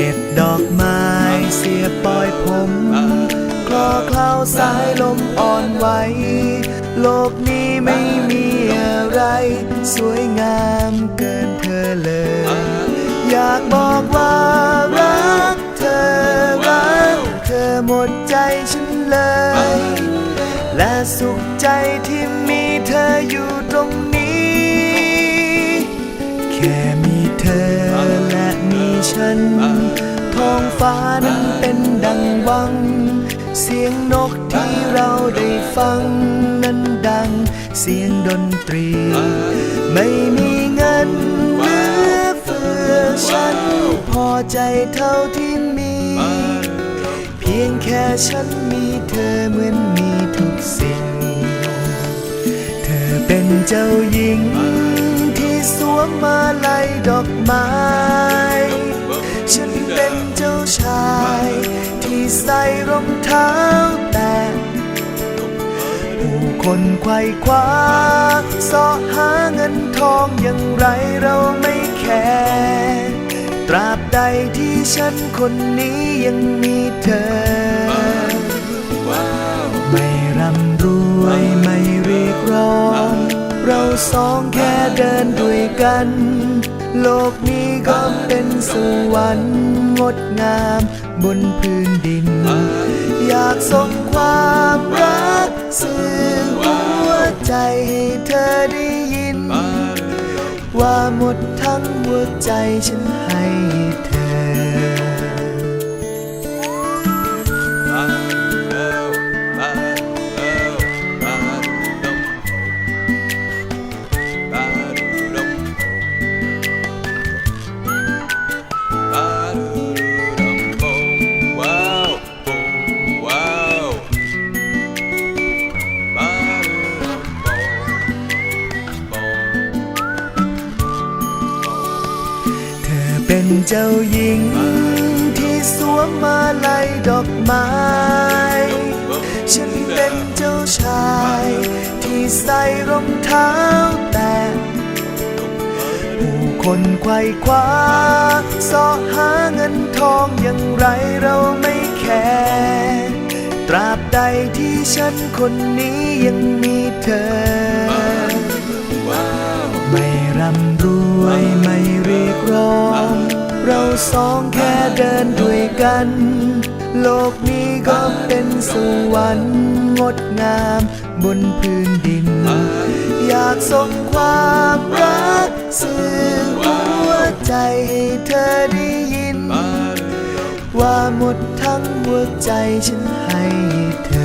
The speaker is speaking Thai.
ด็ดดอกไม้เสียบปล่อยผมคลอเคล้าสายลมอ่อนไหวโลกนี้ไม่มีอะไร สวยงามเกินเธอเลย อยากบอกว่ารักเธอรักเธอหมดใจฉันเลย และสุขใจที่มีเธออยู่ตรง ฉัน ท้องฟ้านั้นเป็นดังวัง เสียงนกที่เราได้ฟัง นั้นดังเสียงดนตรี ไม่มีเงินเหลือเฟือฉัน พอใจเท่าที่มี เพียงแค่ฉันมีเธอเหมือนมีทุกสิ่ง เธอเป็นเจ้าหญิงที่สวมมาลัยดอกไม้ ฉันเป็นเจ้าชาย ที่ใส่รองเท้าแตะผู้คนไขว่คว้าสาะหาเงินทองอย่างไรเราไม่แคร์ตราบใดที่ฉันคนนี้ยังมีเธอ ไม่ร่ำรวยไม่เรียกร้อง เราสองแค่เดินด้วยกัน โลกนี้ก็เป็นสวรรค์งดงามบนพื้นดิน อยากส่งความรักสื่อหัวใจให้เธอได้ยิน ว่าหมดทั้งหัวใจฉันให้ เป็นเจ้าหญิง ที่สวมมาลัยดอกไม้ ฉันเป็นเจ้าชาย ที่ใส่รองเท้าแตะผู้คนไขว่คว้าสาะหาเงินทองอย่างไรเราไม่แคร์ตราบใดที่ฉันคนนี้ยังมีเธอ สองแค่เดินด้วยกัน โลกนี้ก็เป็นสวรรค์งดงามบนพื้นดิน อยากส่งความรักสื่อหัวใจให้เธอได้ยิน ว่าหมดทั้งหัวใจฉันให้เธอ